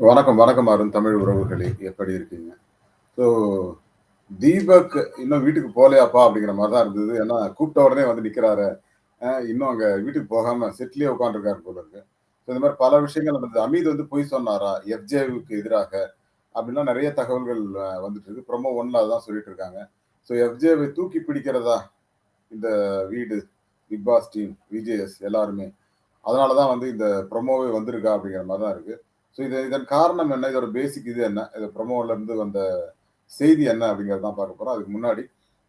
வணக்கம், வணக்கம் அருண் தமிழ் உறவுகளே! எப்படி இருக்கீங்க? ஸோ தீபக் இன்னும் வீட்டுக்கு போகலையாப்பா அப்படிங்கிற மாதிரி தான் இருந்தது. ஏன்னா கூப்பிட்ட உடனே வந்து நிற்கிறாரு இன்னும் அங்கே வீட்டுக்கு போகாமல் செட்டிலே உட்காந்துருக்காரு போல இருக்கு. ஸோ இந்த மாதிரி பல விஷயங்கள் நடந்தது. அமீத் வந்து பொய் சொன்னாரா? எஃப்ஜேவுக்கு எதிராக அப்படின்லாம் நிறைய தகவல்கள் வந்துட்டு இருக்கு. ப்ரொமோ ஒன்ல அதான் சொல்லிட்டு இருக்காங்க. ஸோ எஃப்ஜேவை தூக்கி பிடிக்கிறதா இந்த வீடு, பிக் பாஸ் டீம், விஜேஎஸ் எல்லாருமே. அதனால தான் வந்து இந்த ப்ரோமோவே வந்திருக்கா? அப்படிங்கிற மாதிரி தான் இருக்குது ஸோ இது இதன் காரணம் என்ன? இதோட பேசிக் இது என்ன? இது ப்ரோமோல இருந்து வந்த செய்தி என்ன? அப்படிங்கிறது தான் பார்க்க போகிறோம் அதுக்கு முன்னாடி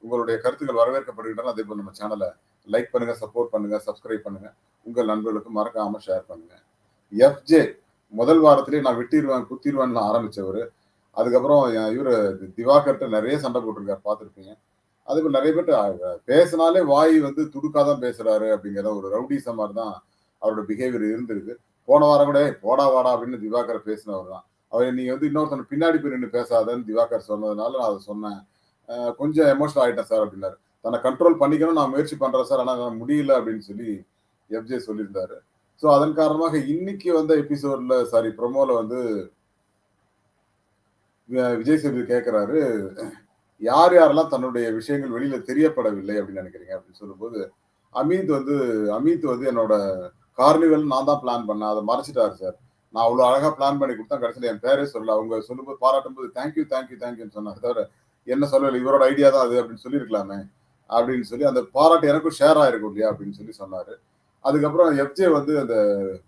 உங்களுடைய கருத்துக்கள் வரவேற்கப்படுகின்றன. அதேபோல நம்ம சேனலை லைக் பண்ணுங்கள் சப்போர்ட் பண்ணுங்கள் சப்ஸ்கிரைப் பண்ணுங்கள் உங்கள் நண்பர்களுக்கு மறக்காமல் ஷேர் பண்ணுங்கள் எஃப்ஜே முதல் வாரத்திலேயே நான் விட்டிடுவேன் குத்திருவேன்லாம் ஆரம்பித்தவர் அதுக்கப்புறம் இவர் இவரு திவாகர்ட்ட சண்டை போட்டிருக்காரு பார்த்துருப்பீங்க அதுக்கு நிறைய பேர் பேசினாலே வாய் வந்து துடுக்காதான் பேசுறாரு அப்படிங்கிற ஒரு ரவுடிசமாக தான் அவரோட பிஹேவியர் இருந்திருக்கு. போன வாரம் கூட போடா, வாடா" அப்படின்னு திவாகர் பேசினவர் தான். அவர் நீங்க வந்து இன்னொருத்தன பின்னாடி போய் நின்று பேசாதன்னு" திவாகர் சொன்னதுனால நான் அத சொன்னேன். கொஞ்சம் எமோஷனல் ஆயிட்டேன் சார் அப்படின்னாரு. தன்னை கண்ட்ரோல் பண்ணிக்கணும்னு நான் முயற்சி பண்றேன் சார். ஆனா முடியல அப்படின்னு சொல்லி எஃப்ஜே சொல்லியிருந்தாரு. ஸோ அதன் காரணமாக இன்னைக்கு வந்த எபிசோட்ல சாரி ப்ரொமோல வந்து விஜய் சேது கேட்கிறாரு, "யார் யாரெல்லாம் தன்னுடைய விஷயங்கள் வெளியில தெரியப்படவில்லை அப்படின்னு நினைக்கிறீங்க அப்படின்னு சொல்லும்போது, அமீத் வந்து அமீத் வந்து என்னோட கார்னிவல் நான் தான் பிளான் பண்ணேன். அதை மறைச்சிட்டாரு சார். நான் அவ்வளோ அழகாக பிளான் பண்ணி கொடுத்தேன் கடைசியில் என் பேரே சொல்லல. அவங்க சொல்லும்போது பாராட்டும்போது "thank you, thank you, thank தவிர, என்ன சொல்லல. இவரோட ஐடியா தான் அது அப்படின்னு சொல்லியிருக்கலாமே! அப்படின்னு சொல்லி அந்த பாராட்டு எனக்கும் ஷேர் ஆயிருக்கும் இல்லையா? அப்படின்னு சொல்லி சொன்னாரு. அதுக்கப்புறம் எஃப்ஜே வந்து அந்த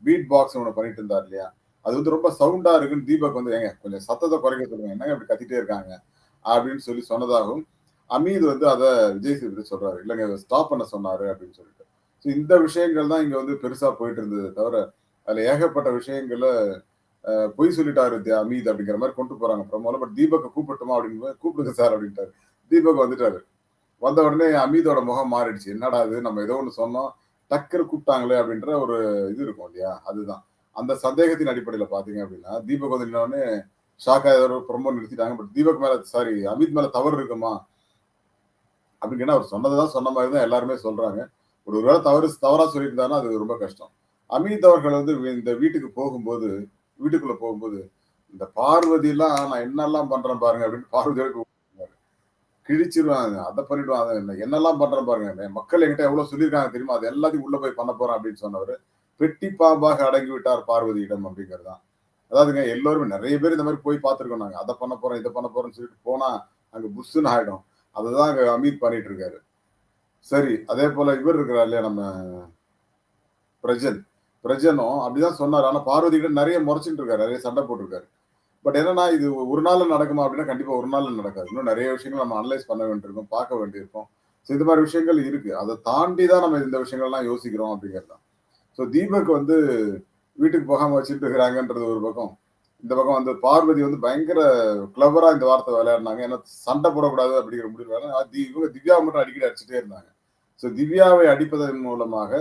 பீட் பாக்ஸ் ஒன்று பண்ணிட்டு இருந்தார் இல்லையா? அது வந்து ரொம்ப சவுண்டா இருக்குன்னு தீபக் வந்து "ஏங்க கொஞ்சம் சத்தத்தை குறைக்க சொல்லுங்க. என்னங்க இப்படி கத்திட்டே இருக்காங்க?" அப்படின்னு சொல்லி சொன்னதாகவும், அமீத் வந்து அதை விஜய் சேதுபதி சொல்றாரு. இல்லைங்க ஸ்டாப் பண்ண சொன்னாரு" அப்படின்னு சொல்லிட்டு. ஸோ இந்த விஷயங்கள் தான் இங்க வந்து பெருசா போயிட்டு இருந்தது தவிர, அதுல ஏகப்பட்ட விஷயங்கள பொய் சொல்லிட்டாரு அமீத் அப்படிங்கிற மாதிரி கொண்டு போறாங்க பிரமோல பட் தீபக்க கூப்பிட்டுமா அப்படின்னு "கூப்பிடுங்க சார்" அப்படின்ட்டாரு. தீபக் வந்துட்டாரு. வந்த உடனே அமீதோட முகம் மாறிடுச்சு. என்னடா இது நம்ம ஏதோ ஒன்று சொன்னோம். டக்குன்னு கூப்பிட்டாங்களே அப்படின்ற ஒரு இது இருக்கும் இல்லையா? அதுதான். அந்த சந்தேகத்தின் அடிப்படையில் பார்த்தீங்க அப்படின்னா, தீபக் வந்து நின்ன ஷாக்கா ஷாக் ஏதோ ப்ரோமோ நிறுத்திட்டாங்க. பட் தீபக் மேல சாரி அமீத் மேல தவறு இருக்குமா? அப்படின்னு அவர் சொன்னத தான் சொன்ன மாதிரி தான் எல்லாருமே சொல்றாங்க. ஒரு வேள தவறு தவறா சொல்லியிருந்தாருன்னா அது ரொம்ப கஷ்டம். அமித் அவர்கள் வந்து இந்த வீட்டுக்கு போகும்போது வீட்டுக்குள்ள போகும்போது, "இந்த பார்வதிலாம் நான் என்னெல்லாம் பண்றேன் பாருங்க" அப்படின்னு பார்வதியோட கூப்பிட்டாரு. அதை அத பண்ணிடுவேன். என்னெல்லாம் பண்றேன் பாருங்க. மக்கள் என்கிட்ட எவ்வளோ சொல்லியிருக்காங்க தெரியுமா? அது எல்லாத்தையும் உள்ள போய் பண்ண போறேன் அப்படின்னு சொன்னவர் பெட்டி பாம்பாக அடங்கி விட்டார் பார்வதியிடம் அப்படிங்கிறது தான். அதாவதுங்க எல்லோருமே நிறைய பேர் இந்த மாதிரி போய் பார்த்துருக்கோம் நாங்க. அதை பண்ண போறோம் இதை பண்ண போறோம்னு சொல்லிட்டு போனா, அங்க புஷ்ஷுன்னு ஆயிடும். அததான் அங்க அமீத் பண்ணிட்டு இருக்காரு. சரி, அதே போல இவர் இருக்கிறார் இல்லையா? நம்ம பிரஜன். பிரஜனும் அப்படிதான் சொன்னார் ஆனா பார்வதி கிட்ட நிறைய மொறச்சுட்டு இருக்காரு. நிறைய சண்டை போட்டிருக்காரு பட் என்னன்னா, இது ஒரு நாள் நடக்குமா? அப்படின்னா கண்டிப்பா ஒரு நாள் நடக்காது. இன்னும் நிறைய விஷயங்கள் நம்ம அனலைஸ் பண்ண வேண்டியிருக்கும். பார்க்க வேண்டியிருக்கும். ஸோ இந்த மாதிரி விஷயங்கள் இருக்கு. அதை தாண்டி தான் நம்ம இந்த விஷயங்கள்லாம் யோசிக்கிறோம் அப்படிங்கிறது தான். ஸோ தீபக் வந்து வீட்டுக்கு போகாம வச்சுட்டு இருக்கிறாங்கன்றது ஒரு பக்கம். இந்த பக்கம் வந்து பார்வதி வந்து பயங்கர கிளவரா இந்த வார்த்தை விளையாடுனாங்க. ஏன்னா சண்டை போடக்கூடாது அப்படிங்கிற முடிவு தி இவங்க மட்டும் அடிக்கடி அடிச்சுட்டே இருந்தாங்க. ஸோ திவ்யாவை அடிப்பதன் மூலமாக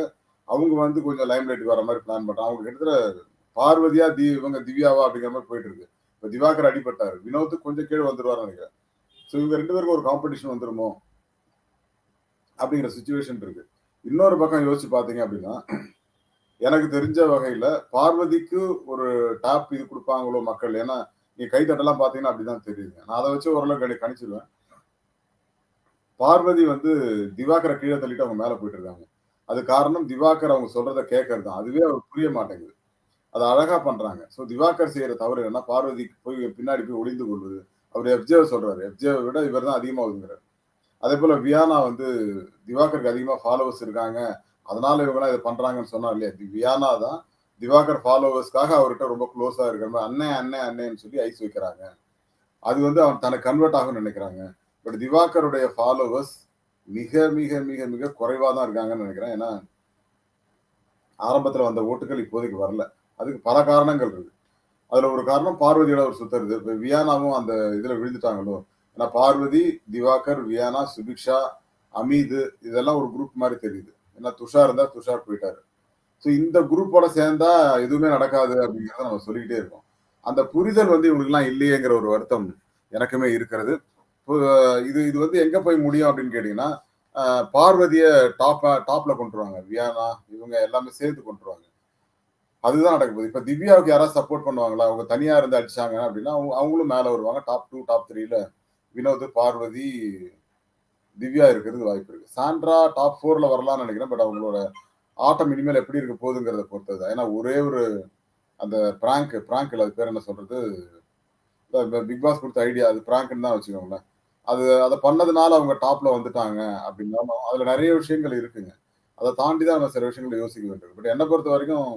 அவங்க வந்து கொஞ்சம் லைம் லைட்டுக்கு வர மாதிரி பிளான் பண்றாங்க. அவங்க கிட்டத்தட்ட பார்வதியா, தி இவங்க திவ்யாவா அப்படிங்கிற மாதிரி போயிட்டு இருக்கு. இப்போ திவாகர் அடிபட்டாரு. வினோத்துக்கு கொஞ்சம் கீழே வந்துருவாருன்னு நினைக்கிறேன் ஸோ இவங்க ரெண்டு பேருக்கும் ஒரு காம்படிஷன் வந்துருமோ? அப்படிங்கிற சுச்சுவேஷன் இருக்கு. இன்னொரு பக்கம் யோசிச்சு பார்த்தீங்க அப்படின்னா, எனக்கு தெரிஞ்ச வகையில பார்வதிக்கு ஒரு டாப் இது கொடுப்பாங்களோ மக்கள். ஏன்னா, நீ கைத்தட்டெல்லாம் பாத்தீங்கன்னா பார்த்தீங்கன்னா அப்படிதான் தெரியுது நான் அதை வச்சு ஓரளவுக்கு கணி கணிச்சிருவேன் பார்வதி வந்து திவாகரை கீழே தள்ளிட்டு அவங்க மேல போயிட்டு இருக்காங்க. அது காரணம் திவாகர் அவங்க சொல்றதை கேட்கறது தான். அதுவே அவர் புரிய மாட்டேங்குது. அதை அழகா பண்றாங்க. ஸோ திவாகர் செய்யற தவறு என்னன்னா, பார்வதிக்கு போய் பின்னாடி போய் ஒளிந்து கொள்வது. அவர் எஃப்ஜேவை சொல்றாரு. எஃப்ஜேவை விட இவர் தான் அதிகமா ஒதுங்குறாரு. அதேபோல வியானா வந்து திவாகருக்கு அதிகமா ஃபாலோவர்ஸ் இருக்காங்க. அதனால இவங்கலாம் இதை பண்றாங்கன்னு சொன்னார் இல்லையா? வியானா தான் திவாகர் ஃபாலோவர்ஸ்க்காக அவர்கிட்ட ரொம்ப க்ளோஸா இருக்கிற மாதிரி அண்ணன் அண்ணே, அண்ணேன்னு சொல்லி ஐஸ் வைக்கிறாங்க. அது வந்து அவன் தனக்கு கன்வெர்ட் ஆகும்னு நினைக்கிறாங்க பட் திவாகருடைய ஃபாலோவர்ஸ் மிக, மிக, மிக, மிக குறைவா தான் இருக்காங்கன்னு நினைக்கிறேன் ஏன்னா ஆரம்பத்துல வந்த ஓட்டுகள் இப்போதைக்கு வரல. அதுக்கு பல காரணங்கள் இருக்கு. அதுல ஒரு காரணம் பார்வதியோட ஒரு சுத்தருது இப்ப வியானாவும் அந்த இதுல விழுந்துட்டாங்களோ? ஏன்னா பார்வதி, திவாகர், வியானா, சுபிக்ஷா, அமீது இதெல்லாம் ஒரு குரூப் மாதிரி தெரியுது. ஏன்னா துஷார் இருந்தா துஷார் போயிட்டாரு. ஸோ இந்த குரூப்போட சேர்ந்தா எதுவுமே நடக்காது அப்படிங்கிறத நம்ம சொல்லிக்கிட்டே இருக்கோம். அந்த புரிதல் வந்து இவங்களுக்குலாம் இல்லையேங்கிற ஒரு வருத்தம் எனக்குமே இருக்கிறது. இப்போ இது இது வந்து எங்க போய் முடியும் அப்படின்னு கேட்டீங்கன்னா, பார்வதிய டாப்பா டாப்ல கொண்டுருவாங்க. வியானா இவங்க எல்லாமே சேர்த்து கொண்டுருவாங்க. அதுதான் நடக்க போகுது. இப்போ திவ்யாவுக்கு யாராவது சப்போர்ட் பண்ணுவாங்களா? அவங்க தனியா இருந்து அடிச்சாங்க அப்படின்னா அவங்க அவங்களும் மேலே வருவாங்க. டாப் டூ டாப் த்ரீல வினோத், பார்வதி, திவ்யா இருக்கிறதுக்கு வாய்ப்பு இருக்கு. சாண்ட்ரா டாப் ஃபோர்ல வரலாம்னு நினைக்கிறேன் பட் அவங்களோட ஆட்டம் இனிமேல் எப்படி இருக்க போகுதுங்கிறத பொறுத்தது ஏன்னா ஒரே ஒரு அந்த பிராங்க் பிராங்க்ல அது பேர் என்ன சொல்றது? பிக் பாஸ் கொடுத்த ஐடியா அது பிராங்க்ன்னு தான் வச்சுக்கோங்களேன். அது அதை பண்ணதுனால அவங்க டாப்ல வந்துட்டாங்க அப்படின்னாலும் அதுல நிறைய விஷயங்கள் இருக்குங்க. அதை தாண்டி தான் நம்ம சில விஷயங்களை யோசிக்க வேண்டும் பட் என்னை பொறுத்த வரைக்கும்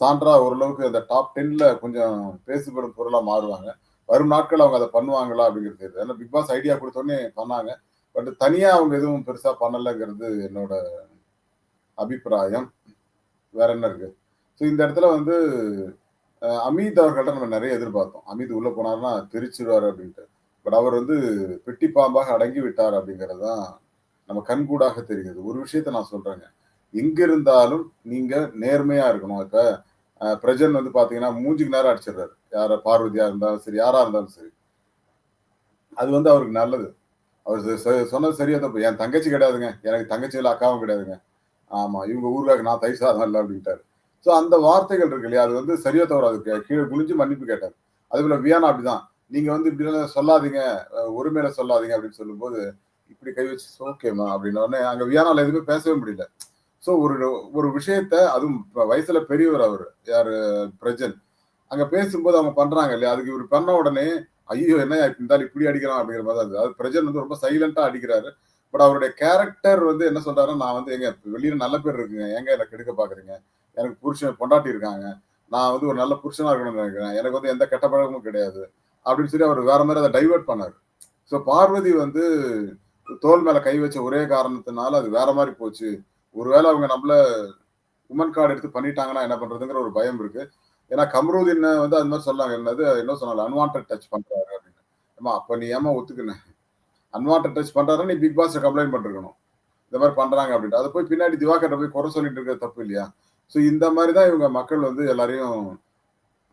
சாண்ட்ரா ஓரளவுக்கு அந்த டாப் 10ல கொஞ்சம் பேசுபடும் பொருளாக மாறுவாங்க. வரும் நாட்கள் அவங்க அதை பண்ணுவாங்களா அப்படிங்கிறது ஏன்னா பிக் பாஸ் ஐடியா கொடுத்தோடனே பண்ணாங்க. பட் தனியா அவங்க எதுவும் பெருசா பண்ணலைங்கிறது என்னோட அபிப்பிராயம். வேற என்ன இருக்கு? ஸோ இந்த இடத்துல வந்து அமித் அவர்கள்ட்ட நம்ம நிறைய எதிர்பார்த்தோம். அமித் உள்ள போனாருன்னா தெரிச்சிடுவார் அப்படின்ட்டு பட் அவர் வந்து பெட்டி பாம்பாக அடங்கி விட்டார் அப்படிங்கிறது தான் நம்ம கண்கூடாக தெரிகிறது. ஒரு விஷயத்த நான் சொல்றேங்க. எங்க இருந்தாலும் நீங்க நேர்மையா இருக்கணும். இப்ப பிரஜன் வந்து பார்த்தீங்கன்னா, மூஞ்சிக்கு நேரம் அடிச்சிடுறாரு. யார பார்வதியா இருந்தாலும் சரி, யாரா இருந்தாலும் சரி. அது வந்து அவருக்கு நல்லது. அவர் சொன்னது சரியா தப்பு. என் தங்கச்சி கிடையாதுங்க. எனக்கு தங்கச்சி அக்காவும் கிடையாதுங்க. ஆமா. இவங்க ஊர்காக்கு நான் தயிர் சாதம் இல்ல அப்டின்ட்டாரு. ஸோ அந்த வார்த்தைகள் இருக்கு இல்லையா? அது வந்து சரியா தவறாது கீழே குளிஞ்சு மன்னிப்பு கேட்டார் அதேபோல வியானா அப்படிதான் நீங்க வந்து இப்படிலாம் சொல்லாதீங்க. ஒருமையில சொல்லாதீங்க அப்படின்னு சொல்லும்போது, இப்படி கை வச்சு ஓகேம்மா அப்டின்ன உடனே அங்க வியானால எதுவுமே பேசவே முடியல. ஸோ ஒரு ஒரு விஷயத்த அதுவும் வயசுல பெரியவர் அவர் யாரு பிரஜன். அங்க பேசும்போது அவங்க பண்றாங்க இல்லையா? அதுக்கு இவர் பண்ண உடனே, ஐயோ என்ன இந்த இப்படி அடிக்கிறான் அப்படிங்கிற மாதிரி இருந்தது. அது பிரஜன் வந்து ரொம்ப சைலண்டா அடிக்கிறாரு. பட் அவருடைய கேரக்டர் வந்து என்ன சொல்றாருன்னா, நான் வந்து எங்க வெளியில நல்ல பேர் இருக்குங்க. ஏங்க என்ன கெடுக்க பார்க்குறீங்க? எனக்கு புருஷன் பொண்டாட்டி இருக்காங்க. நான் வந்து ஒரு நல்ல புருஷனா இருக்கணும்னு நினைக்கிறேன் எனக்கு வந்து எந்த கெட்ட பழக்கமும் கிடையாது. அப்படின்னு சொல்லி அவர் வேற மாதிரி அதை டைவர்ட் பண்ணாரு. ஸோ பார்வதி வந்து தோல் மேல கை வச்ச ஒரே காரணத்தினால அது வேற மாதிரி போச்சு. ஒருவேளை அவங்க நம்மள உமன் கார்டு எடுத்து பண்ணிட்டாங்கன்னா என்ன பண்றதுங்கிற ஒரு பயம் இருக்கு. ஏன்னா கமருதீன் வந்து அது மாதிரி சொல்லாங்க என்னது என்ன சொன்னாங்க? அன்வான்ட் டச் பண்றாரு அப்படின்னு. ஏம்மா அப்ப நீ ஏம்மா ஒத்துக்குன? அன்வான்ட் டச் பண்றாரு நீ பிக் பாஸ் கம்ப்ளைண்ட் பண்ணிருக்கணும். இந்த மாதிரி பண்றாங்க அப்படின்ட்டு. அதை போய் பின்னாடி திவாகர்ட்ட போய் குறை சொல்லிட்டு இருக்க தப்பு இல்லையா? ஸோ இந்த மாதிரி தான் இவங்க மக்கள் வந்து எல்லாரையும்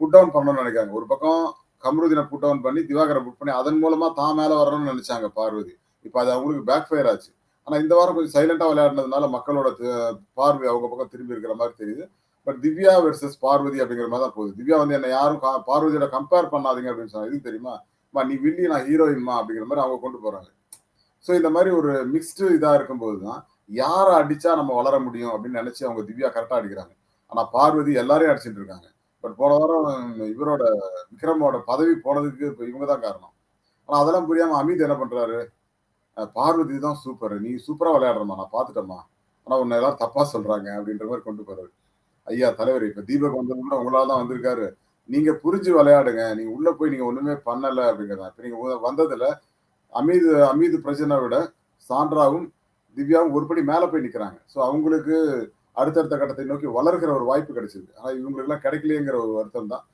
புட் டவுன் பண்ணணும்னு நினைக்கிறாங்க ஒரு பக்கம் கமருதீனை புட் டவுன் பண்ணி திவாகரை புட் பண்ணி அதன் மூலமா தான் மேல வரணும்னு நினைச்சாங்க பார்வதி. இப்போ அது அவங்களுக்கு பேக் ஃபயர் ஆச்சு. ஆனா இந்த வாரம் கொஞ்சம் சைலண்டா விளையாடுனதுனால மக்களோட பார்வை அவங்க பக்கம் திரும்பி இருக்கிற மாதிரி தெரியுது. பட் திவ்யா வெர்சஸ் பார்வதி அப்படிங்கிற மாதிரி தான் போகுது. திவ்யா வந்து என்ன யாரும் பார்வதியோட கம்பேர் பண்ணாதீங்க அப்படின்னு சொன்னாங்க. இது தெரியுமா? நீ வில்லி நான் ஹீரோயின்மா அப்படிங்கிற மாதிரி அவங்க கொண்டு போறாங்க. ஸோ இந்த மாதிரி ஒரு மிக்ஸ்டு இதாக இருக்கும்போது தான், யாரை அடிச்சா நம்ம வளர முடியும் அப்படின்னு நினைச்சு அவங்க திவ்யா கரெக்டாக அடிக்கிறாங்க. ஆனால் பார்வதி எல்லாரையும் அடிச்சுட்டு இருக்காங்க. பட் போன வாரம் இவரோட விக்ரமோட பதவி போனதுக்கு இப்போ இவங்க தான் காரணம். ஆனால் அதெல்லாம் புரியாமல் அமித் என்ன பண்ணுறாரு பார்வதி தான் சூப்பர். நீ சூப்பராக விளையாடுறமா நான் பார்த்துட்டேம்மா ஆனால் உன்னை எல்லாரும் தப்பாக சொல்கிறாங்க அப்படின்ற மாதிரி கொண்டு போகிறாரு ஐயா தலைவர் இப்ப தீபக் வந்தது கூட உங்களால தான் வந்திருக்காரு. நீங்க புரிஞ்சு விளையாடுங்க. நீங்க உள்ள போய் நீங்க ஒண்ணுமே பண்ணல அப்படிங்கிறது இப்ப நீங்க வந்ததுல அமீது அமீது பிரச்சனை விட சான்றாவும் திவ்யாவும் ஒரு படி மேல போய் நிக்கிறாங்க. ஸோ அவங்களுக்கு அடுத்தடுத்த கட்டத்தை நோக்கி வளர்கிற ஒரு வாய்ப்பு கிடைச்சிருக்கு ஆனா இவங்களுக்கெல்லாம் கிடைக்கலையேங்கிற ஒரு வருத்தம் தான்.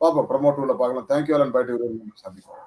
பார்ப்போம். ப்ரமோட் உள்ள பார்க்கலாம். தேங்க் யூ பாய்ட்டு சந்திப்போம்.